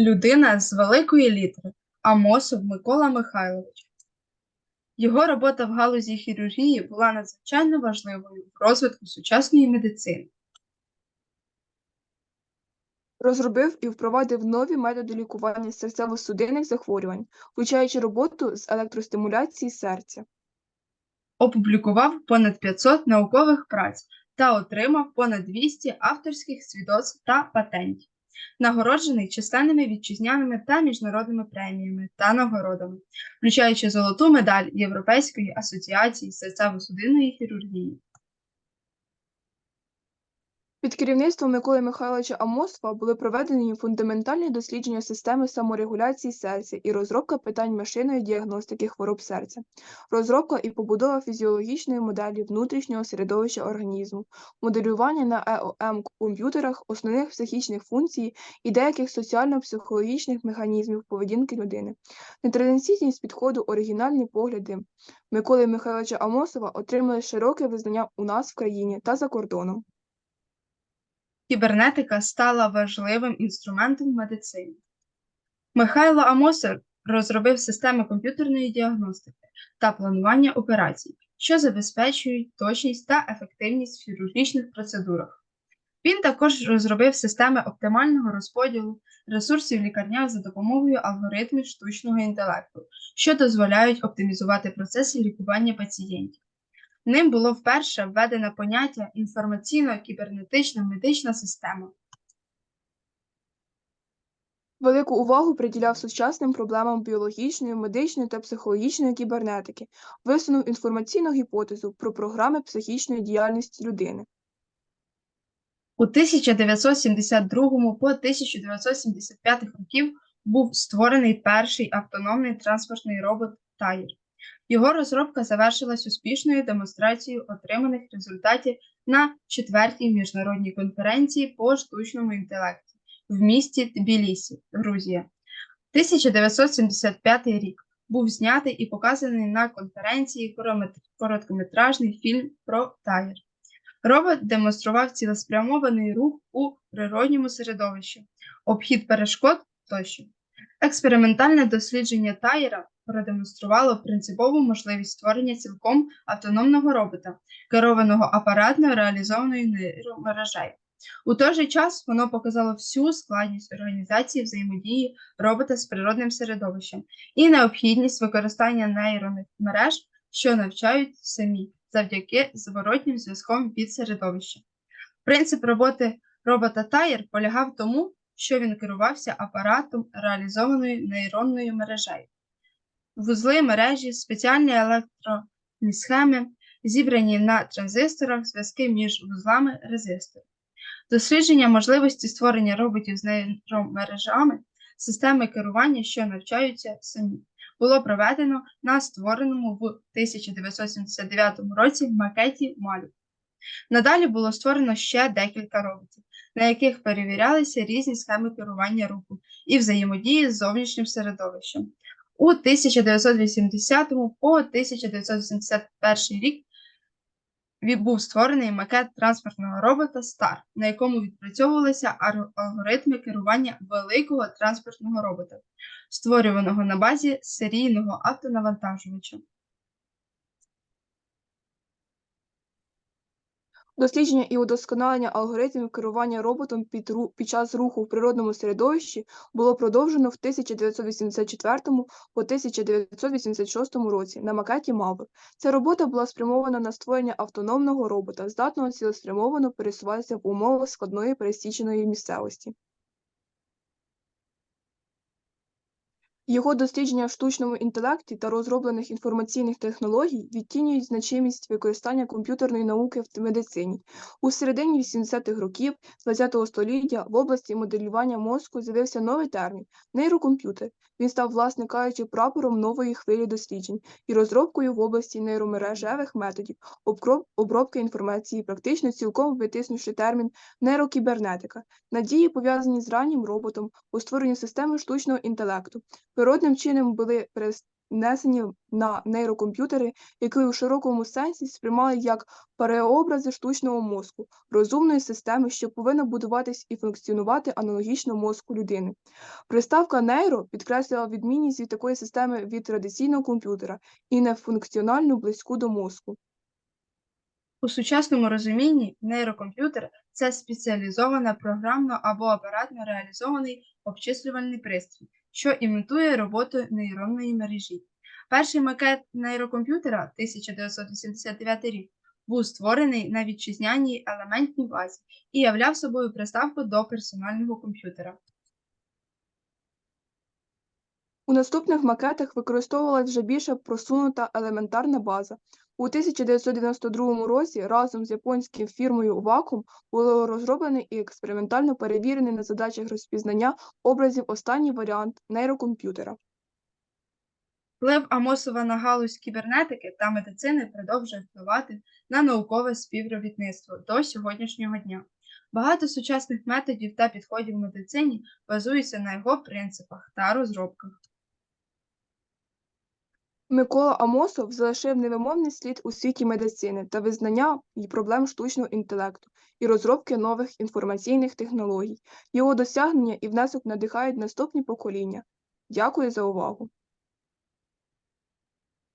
Людина з великої літери Амосов Микола Михайлович. Його робота в галузі хірургії була надзвичайно важливою в розвитку сучасної медицини. Розробив і впровадив нові методи лікування серцево-судинних захворювань, включаючи роботу з електростимуляції серця. Опублікував понад 500 наукових праць та отримав понад 200 авторських свідоцтв та патентів. Нагороджений численними вітчизняними та міжнародними преміями та нагородами, включаючи золоту медаль Європейської асоціації серцево-судинної хірургії. Під керівництвом Миколи Михайловича Амосова були проведені фундаментальні дослідження системи саморегуляції серця і розробка питань машинної діагностики хвороб серця, розробка і побудова фізіологічної моделі внутрішнього середовища організму, моделювання на ЕОМ комп'ютерах основних психічних функцій і деяких соціально-психологічних механізмів поведінки людини. Нетрадиційність підходу оригінальні погляди Миколи Михайловича Амосова отримали широке визнання у нас в країні та за кордоном. Кібернетика стала важливим інструментом в медицині. Михайло Амосер розробив системи комп'ютерної діагностики та планування операцій, що забезпечують точність та ефективність в хірургічних процедурах. Він також розробив системи оптимального розподілу ресурсів лікарня за допомогою алгоритмів штучного інтелекту, що дозволяють оптимізувати процеси лікування пацієнтів. Ним було вперше введено поняття інформаційно-кібернетична медична система. Велику увагу приділяв сучасним проблемам біологічної, медичної та психологічної кібернетики, висунув інформаційну гіпотезу про програми психічної діяльності людини. У 1972 по 1975 років був створений перший автономний транспортний робот Тайр. Його розробка завершилась успішною демонстрацією отриманих результатів на четвертій міжнародній конференції по штучному інтелекті в місті Тбілісі, Грузія. 1975 рік був знятий і показаний на конференції короткометражний фільм про Тайр. Робот демонстрував цілеспрямований рух у природньому середовищі, обхід перешкод тощо. Експериментальне дослідження Тайра продемонструвало принципову можливість створення цілком автономного робота, керованого апаратно реалізованою нейромережею. У той же час воно показало всю складність організації взаємодії робота з природним середовищем і необхідність використання нейронних мереж, що навчають самі завдяки зворотнім зв'язком від середовища. Принцип роботи робота Тайр полягав тому, що він керувався апаратом реалізованою нейронною мережею. Вузли мережі, спеціальні електронні схеми, зібрані на транзисторах зв'язки між вузлами резисторів. Дослідження можливості створення роботів з нейромережами, системи керування, що навчаються самі, було проведено на створеному в 1979 році макеті Малюк. Надалі було створено ще декілька роботів, на яких перевірялися різні схеми керування руху і взаємодії з зовнішнім середовищем. У 1980 по 1981 рік був створений макет транспортного робота Стар, на якому відпрацьовувалися алгоритми керування великого транспортного робота, створюваного на базі серійного автонавантажувача. Дослідження і удосконалення алгоритмів керування роботом під, під час руху в природному середовищі було продовжено в 1984 по 1986 році на макеті Мави. Ця робота була спрямована на створення автономного робота, здатного цілеспрямовано пересуватися в умовах складної пересіченої місцевості. Його дослідження в штучному інтелекті та розроблених інформаційних технологій відтінюють значимість використання комп'ютерної науки в медицині. У середині 80-х років ХХ століття в області моделювання мозку з'явився новий термін нейрокомп'ютер. Він став, власне кажучи, прапором нової хвилі досліджень і розробкою в області нейромережевих методів обробки інформації, практично цілком витиснувши термін нейрокібернетика, надії пов'язані з раннім роботом у створенні системи штучного інтелекту. Природним чином були перенесені на нейрокомп'ютери, які у широкому сенсі сприймали як переобрази штучного мозку, розумної системи, що повинна будуватись і функціонувати аналогічно мозку людини. Приставка нейро підкреслювала відмінність від такої системи від традиційного комп'ютера і нефункціональну близьку до мозку. У сучасному розумінні нейрокомп'ютер це спеціалізована програмно або апаратно реалізований обчислювальний пристрій, що імітує роботу нейронної мережі. Перший макет нейрокомп'ютера 1989 рік був створений на вітчизняній елементній базі і являв собою приставку до персонального комп'ютера. У наступних макетах використовувалась вже більше просунута елементарна база. У 1992 році разом з японською фірмою Wacom було розроблений і експериментально перевірений на задачах розпізнання образів останній варіант нейрокомп'ютера. Вплив Амосова на галузь кібернетики та медицини продовжує впливати на наукове співробітництво до сьогоднішнього дня. Багато сучасних методів та підходів в медицині базуються на його принципах та розробках. Микола Амосов залишив невимовний слід у світі медицини та визнання й проблем штучного інтелекту і розробки нових інформаційних технологій. Його досягнення і внесок надихають наступні покоління. Дякую за увагу!